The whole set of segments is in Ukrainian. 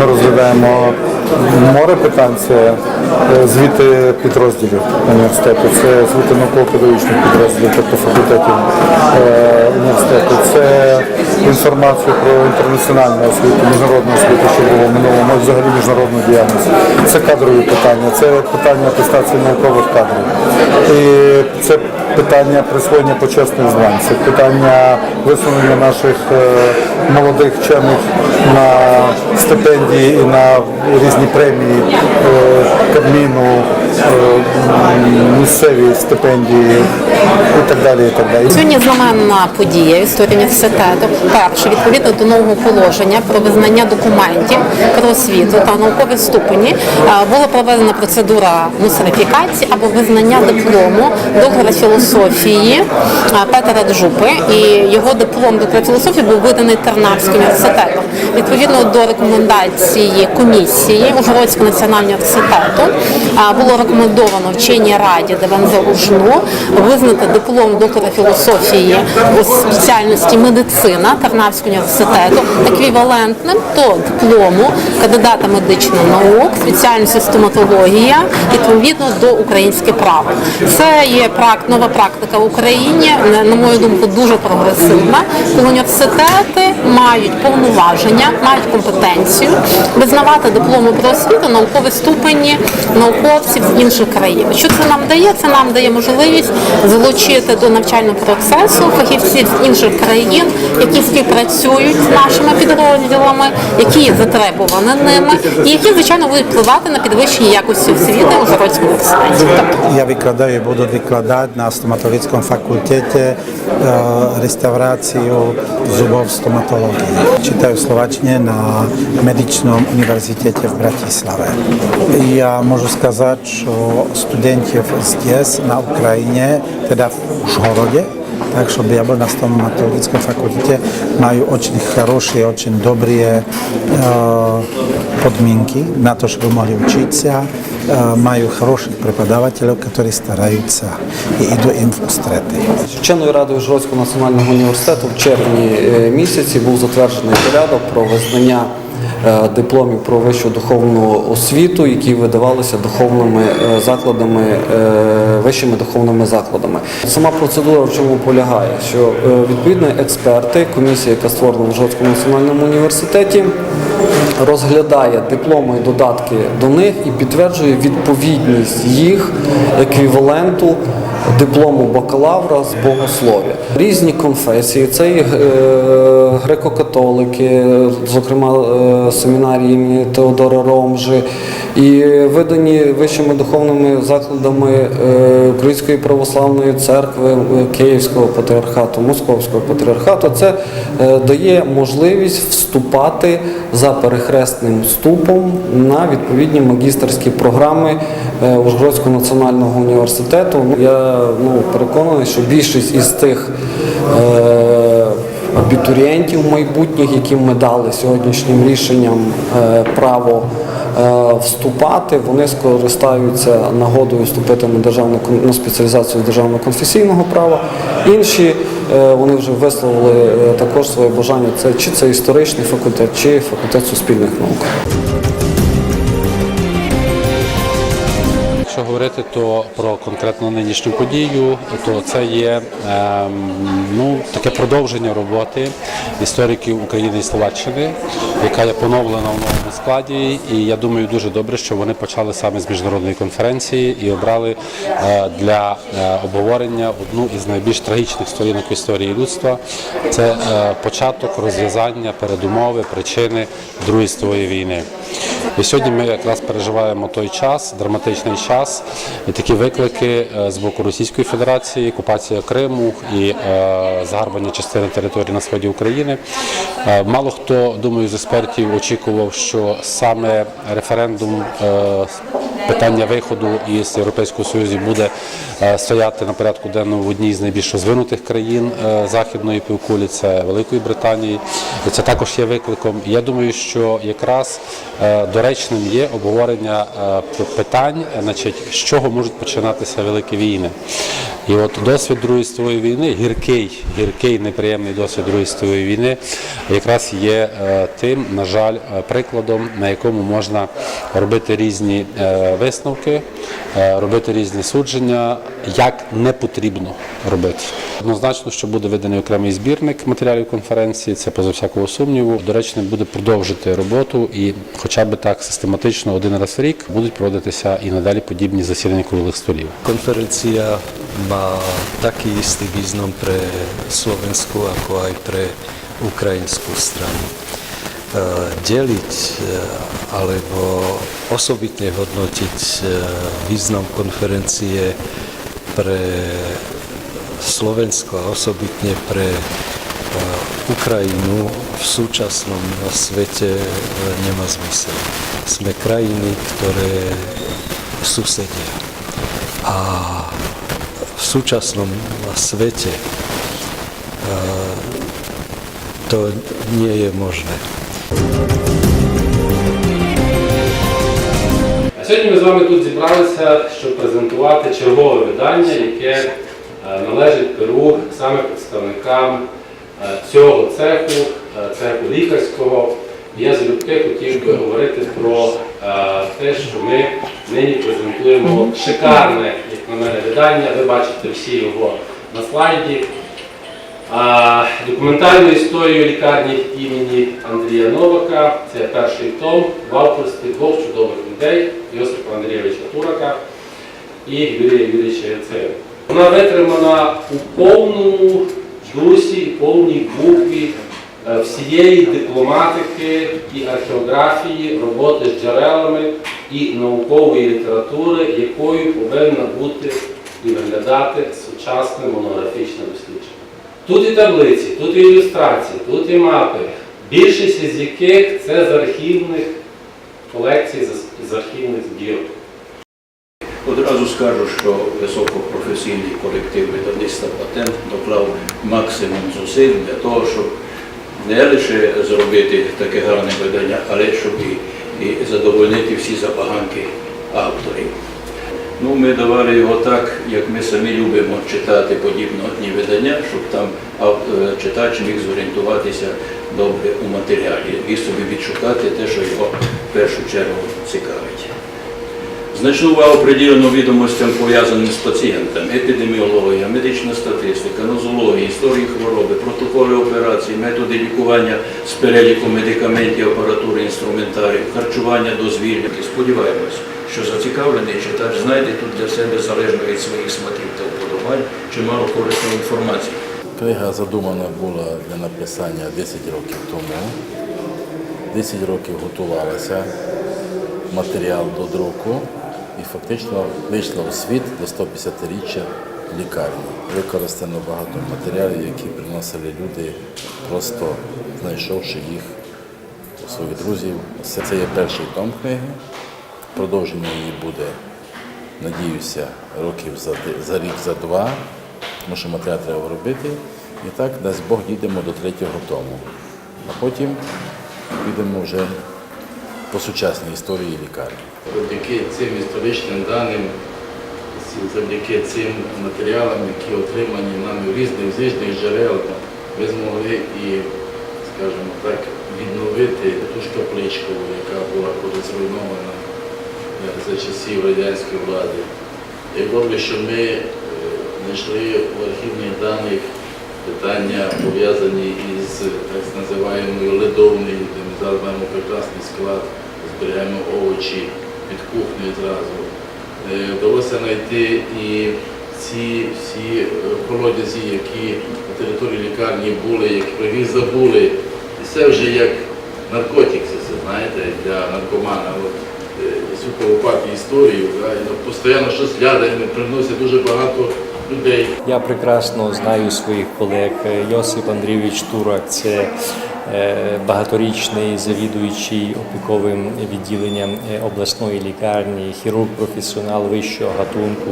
Ми розглядаємо море питань, це е, звіти підрозділів університету, це звіти науково-педагогічних підрозділів, тобто факультетів е, університету, це інформація про інтернаціональну освіту, міжнародну освіту, що було в минулому, взагалі міжнародну діяльність. Це кадрові питання, це питання атестації наукових кадрів. І це питання присвоєння почесних звань, це питання висунення наших е, молодих вчених на стипендії і на різні премії е, Кабміну, е, місцеві стипендії і так далі. І так далі. Сьогодні знаменна подія історії університету. Перше, відповідно до нового положення про визнання документів про освіту та наукові ступені, е, була проведена процедура носифікації або визнання диплому доктора філософії Петера Джупи. І його диплом доктора філософії був виданий Тернавським університетом. Відповідно до рекомендації комісії Ужгородського національного університету було рекомендовано вченій раді ДВНЗ УЖНУ визнати диплом доктора філософії у спеціальності медицина Тарнавського університету еквівалентним до диплому кандидата медичних наук, спеціальності стоматологія відповідно до українське право. Це є нова практика в Україні, на мою думку, дуже прогресивна, коли університети мають повноваження, мають компетенцію визнавати дипломи про освіту, наукові ступені науковців з інших країн. Що це нам дає? Це нам дає можливість залучити до навчального процесу фахівців з інших країн, які співпрацюють з нашими підрозділами, які є затребувані ними, і які звичайно будуть впливати на підвищення якості освіти у Ужгородському університеті. Ja vykladaju i budu vykladať na stomatologickom fakultete e, restauráciu zubov stomatológie. Čítajú slovačne na Medičnom univerzitete v Bratislave. Ja môžu сказать, что студентов здесь, на Украине, teda в Ужгороде, так, чтобы я был на стоматологическом факультете, маю очень хорошие, очень добрые э, подминки на то, чтобы могли учиться, э, маю хороших преподавателей, которые стараются и иду им в устреты. Вченою радою Ужгородського національного університету в червні е, місяці був затверджений порядок про визнання е, дипломів про вищу духовну освіту, які видавалися духовними е, закладами, е, вищими духовними закладами. Сама процедура в чому полягає, що е, відповідно експерти, комісія, яка створена в Ужгородському національному університеті, розглядає дипломи і додатки до них і підтверджує відповідність їх еквіваленту диплому бакалавра з богослов'я. Різні конфесії, це і е, греко-католики, зокрема е, семінарії імені Теодора Ромжи, і видані вищими духовними закладами е, Української православної церкви, е, Київського патріархату, Московського патріархату. Це е, дає можливість вступати за перехресним вступом на відповідні магістерські програми е, Ужгородського національного університету. Я ну, переконаний, що більшість із тих е, абітурієнтів майбутніх, яким ми дали сьогоднішнім рішенням е, право е, вступати, вони скористаються нагодою вступити на державну на спеціалізацію державного конфесійного права. Інші е, вони вже висловили також своє бажання. Це чи це історичний факультет, чи факультет суспільних наук. Говорити то про конкретно нинішню подію, то це є ем, ну, таке продовження роботи істориків України і Словаччини, яка є поновлена в новому складі. І я думаю, дуже добре, що вони почали саме з міжнародної конференції і обрали е, для е, обговорення одну із найбільш трагічних сторінок історії людства. Це е, початок розв'язання передумови, причини Другої світової війни. І сьогодні ми якраз переживаємо той час, драматичний час, і такі виклики е, з боку Російської Федерації, окупація Криму і е, загарбання частини території на сході України. Е, Мало хто, думаю, з експертів очікував, що саме референдум питання виходу із Європейського Союзу буде е, стояти на порядку денному в одній з найбільш розвинутих країн е, західної півкулі, це Великої Британії. Це також є викликом. Я думаю, що якраз е, доречним є обговорення питань, значить, з чого можуть починатися великі війни. І от досвід Другої світової війни, гіркий, гіркий, неприємний досвід Другої світової війни, якраз є тим, на жаль, прикладом, на якому можна робити різні висновки, е, робити різні судження, як не потрібно робити. Однозначно, що буде виданий окремий збірник матеріалів конференції, це поза всякого сумніву. До речі, буде продовжити роботу і, хоча б так систематично один раз в рік будуть проводитися і надалі подібні засідання круглих столів. Konferencia má taký istý význam pre Slovensku, ako aj pre ukrajinskú stranu. E, Deliť e, alebo osobitne hodnotiť e, význam konferencie pre Slovensko a osobitne pre Ukrajinu v súčasnom svete nemá zmysel. Sme krajiny, ktoré susedia. A v súčasnom svete to nie je možné. Сьогодні ми з вами тут зібралися, щоб презентувати чергове видання, яке е, належить Перу саме представникам е, цього цеху, е, цеху лікарського. Я залюбки хотів би говорити про те, що ми нині презентуємо шикарне, як на мене, видання. Ви бачите всі його на слайді. Документальну історію лікарні імені Андрія Новака. Це перший том в авторстві двох чудових людей Йосипа Андрійовича Турака і Юрія Юрійовича Яцева. Вона витримана у повному дусі, повній букві е, всієї дипломатики і археографії, роботи з джерелами і наукової літератури, якою повинна бути і виглядати сучасне монографічне дослідження. Тут і таблиці, тут і ілюстрації, тут і мапи, більшість із яких це з архівних колекцій, з- архівних збірок. Одразу скажу, що високопрофесійний колектив видавництва патент доклав максимум зусиль для того, щоб не лише зробити таке гарне видання, але щоб і задовольнити всі забаганки авторів. Ну, ми давали його так, як ми самі любимо читати подібні видання, щоб там е, читач міг зорієнтуватися добре у матеріалі і собі відшукати те, що його в першу чергу цікавить. Значну увагу приділено відомостям, пов'язаним з пацієнтом, епідеміологія, медична статистика, нозологія, історії хвороби, протоколи операцій, методи лікування з переліку медикаментів, апаратури, інструментарів, харчування дозвілля. Сподіваємось, що зацікавлений читач знайде тут для себе залежно від своїх смаків та вподобань чимало корисної інформації. Книга задумана була для написання 10 років тому. 10 років готувалася матеріал до друку і фактично вийшла у світ до 150-річчя лікарні. Використано багато матеріалів, які приносили люди, просто знайшовши їх у своїх друзів. Це є перший том книги. Продовження її буде надіюся, років за, за рік, за два, тому що матеріал треба робити. І так, дасть Бог, дійдемо до третього тому. А потім підемо вже по сучасній історії лікарні. Завдяки цим історичним даним, завдяки цим матеріалам, які отримані нами в різних з різних джерел, ми змогли і, скажімо так, відновити ту ж капличку, яка була колись зруйнована за часів радянської влади. Я добре, що ми е, знайшли у архівних даних питання, пов'язані із так називаємою ледовнею, де ми зараз маємо прекрасний склад, зберігаємо овочі під кухнею зразу. Е, Вдалося знайти і ці всі е, колодязі, які на території лікарні були, які про яких забули. І це вже як наркотик, це знаєте, для наркомана. Колопати історію, да, і, ну, постійно щось глядаємо, приносять дуже багато людей. Я прекрасно знаю своїх колег. Йосип Андрійович Турак це е, багаторічний завідуючий опіковим відділенням е, обласної лікарні, хірург професіонал вищого гатунку.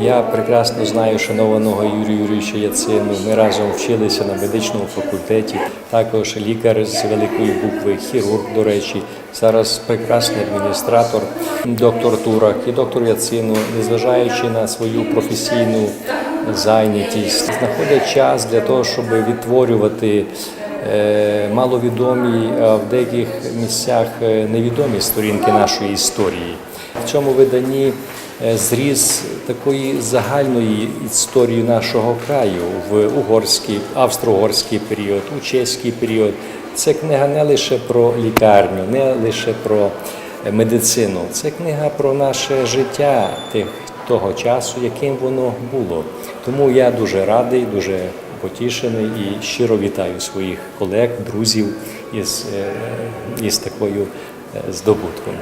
Я прекрасно знаю шанованого Юрія Юрійовича Яцину. Ми разом вчилися на медичному факультеті. Також лікар з великої букви, хірург, до речі, зараз прекрасний адміністратор, доктор Турак і доктор Яцину, незважаючи на свою професійну зайнятість, знаходять час для того, щоб відтворювати е, маловідомі, в деяких місцях е, невідомі сторінки нашої історії. В цьому виданні е, зріз такої загальної історії нашого краю в угорський, австро-угорський період, у чеський період. Це книга не лише про лікарню, не лише про е, медицину. Це книга про наше життя тих того часу, яким воно було. Тому я дуже радий, дуже потішений і щиро вітаю своїх колег, друзів із, е, із такою е, здобутком.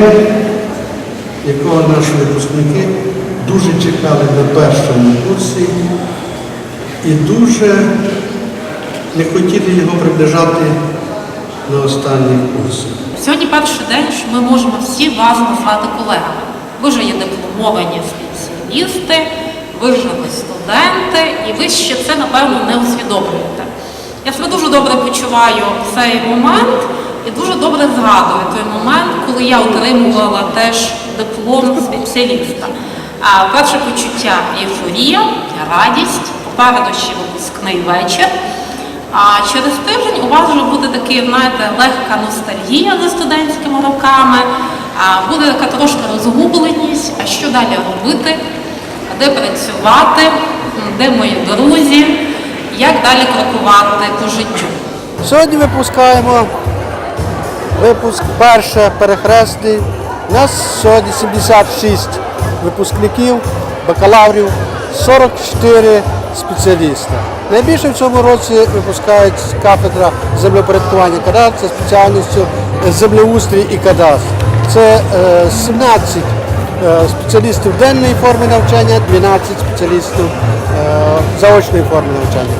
День, якого наші випускники дуже чекали на першому курсі і дуже не хотіли його приближати на останній курс. Сьогодні перший день, що ми можемо всі вас назвати колегами. Ви вже є дипломовані спеціалісти, ви вже не студенти, і ви ще це, напевно, не усвідомлюєте. Я себе дуже добре почуваю в цей момент і дуже добре згадую той момент, коли я отримувала теж диплом спеціаліста. Перше почуття ейфорія, радість, попереду ще випускний вечір. А через тиждень у вас вже буде таки, знаєте, легка ностальгія за студентськими роками, буде така трошки розгубленість, а що далі робити, де працювати, де мої друзі, як далі крокувати по життю. Сьогодні випускаємо випуск перше перехресний. У нас сьогодні 76 випускників, бакалаврів, 44 спеціаліста. Найбільше в цьому році випускають кафедра землепорядкування кадастру, це спеціальністю землеустрій і кадастр. Це е, 17 е, спеціалістів денної форми навчання, 12 спеціалістів е, заочної форми навчання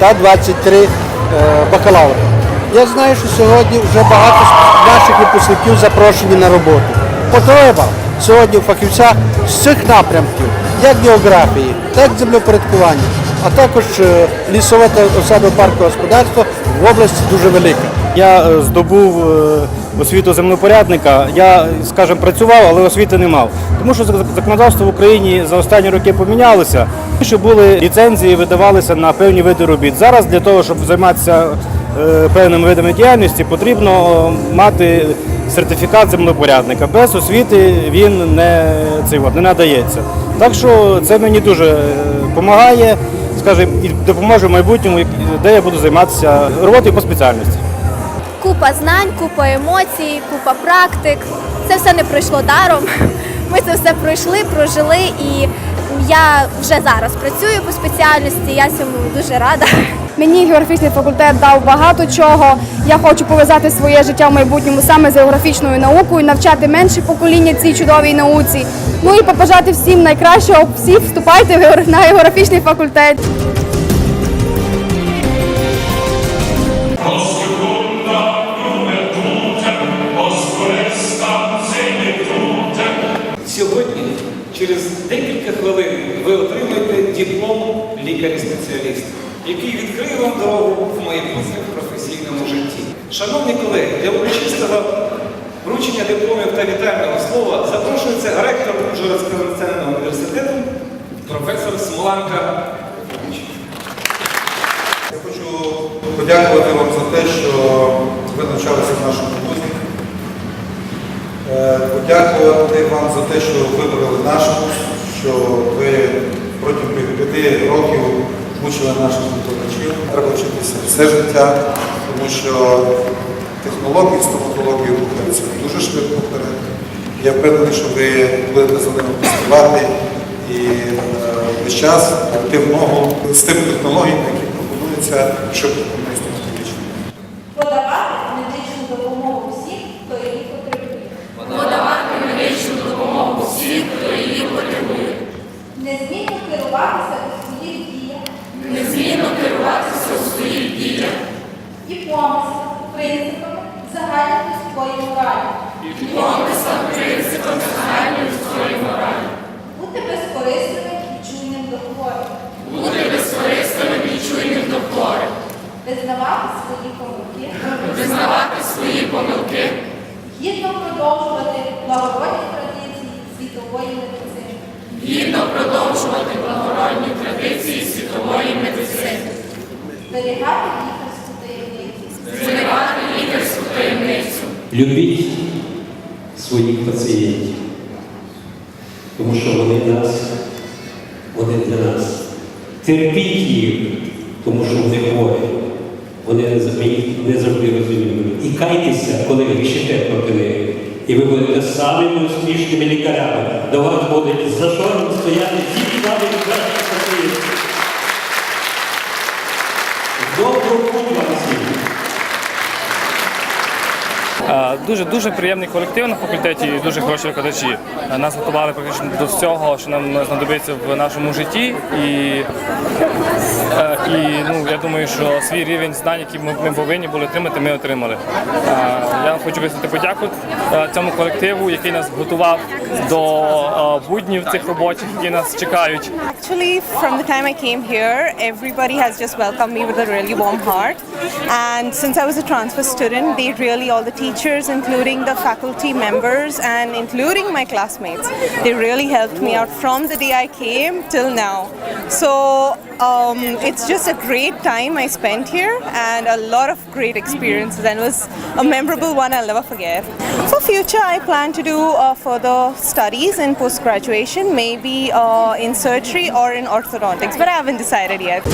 та 23 е, бакалаври. Я знаю, що сьогодні вже багато наших випускників запрошені на роботу. Потреба сьогодні у фахівцях з цих напрямків, як географії, так і землепорядкування, а також е, лісове та осадово-паркове господарство в області дуже велика. Я е, здобув е, освіту землепорядника. Я, скажімо, працював, але освіти не мав. Тому що законодавство в Україні за останні роки помінялося. Ще були ліцензії, видавалися на певні види робіт. Зараз для того, щоб займатися певними видами діяльності, потрібно е, мати сертифікат землепорядника. Без освіти він не, цей, не надається. Так що це мені дуже допомагає, скажімо, і допоможе в майбутньому, де я буду займатися роботою по спеціальності. Купа знань, купа емоцій, купа практик. Це все не пройшло даром. Ми це все пройшли, прожили, і я вже зараз працюю по спеціальності. Я цьому дуже рада. Мені географічний факультет дав багато чого. Я хочу пов'язати своє життя в майбутньому саме з географічною наукою, навчати менше покоління цій чудовій науці. Ну і побажати всім найкращого. Всі вступайте на географічний факультет. Лікаря-спеціаліста, який відкриє вам дорогу в в професійному житті. Шановні колеги, для урочистого вручення дипломів та вітального слова запрошується ректор Ужгородського національного університету професор Смоланка. Я хочу подякувати вам за те, що ви навчалися в нашому вузі. Е, Подякувати вам за те, що вибрали наш курс, що ви протягом п'яти років мучили наших викладачів. Треба вчитися все життя, тому що технології стоматології рухаються дуже швидко вперед. Я впевнений, що ви будете за ними поспівати і е, весь час активного з тими технологіями, які пропонуються, щоб. Подавати медичну допомогу всім, хто її потребує. Керуватися у своїх діях Незмінно керуватися у своїх діях і помислах, принципами загальної людської моралі. і помислам, принципам загальної людської моралі. Бути безкорисними і чуйним до хворих. Бути безкорисним і чуйним до хворих. Визнавати свої помилки. Визнавати свої помилки. Гідно продовжувати благородні традиції світової медицини. Гідно продовжувати благородні традиції світової медицини. Зберігати лікарську таємницю. Зберігати лікарську таємницю. Любіть своїх пацієнтів, тому що вони нас, вони для нас. Терпіть їх, тому що вони хворі. Вони не завжди розуміємо. І кайтеся, коли грішите проти них. І ви будете самими успішними лікарями. До вас будуть за що стояти ті самі кращі Дуже дуже приємний колектив на факультеті і дуже хороші викладачі. Е, Нас готували практично до всього, що нам знадобиться в нашому житті. І, е, і ну, я думаю, що свій рівень знань, який ми, ми повинні були отримати, ми отримали. Е, Я хочу висловити подяку е, цьому колективу, який нас готував до е, буднів цих робочих, які нас чекають. Actually, from the time I came here, everybody has just welcomed me with a really warm heart. And since I was a transfer student, they really, all the teachers, including the faculty members and including my classmates, they really helped me out from the day I came till now. So um, it's just a great time I spent here and a lot of great experiences and it was a memorable one I'll never forget. For future, I plan to do uh, further studies in post-graduation, maybe uh, in surgery or in orthodontics, but I haven't decided yet.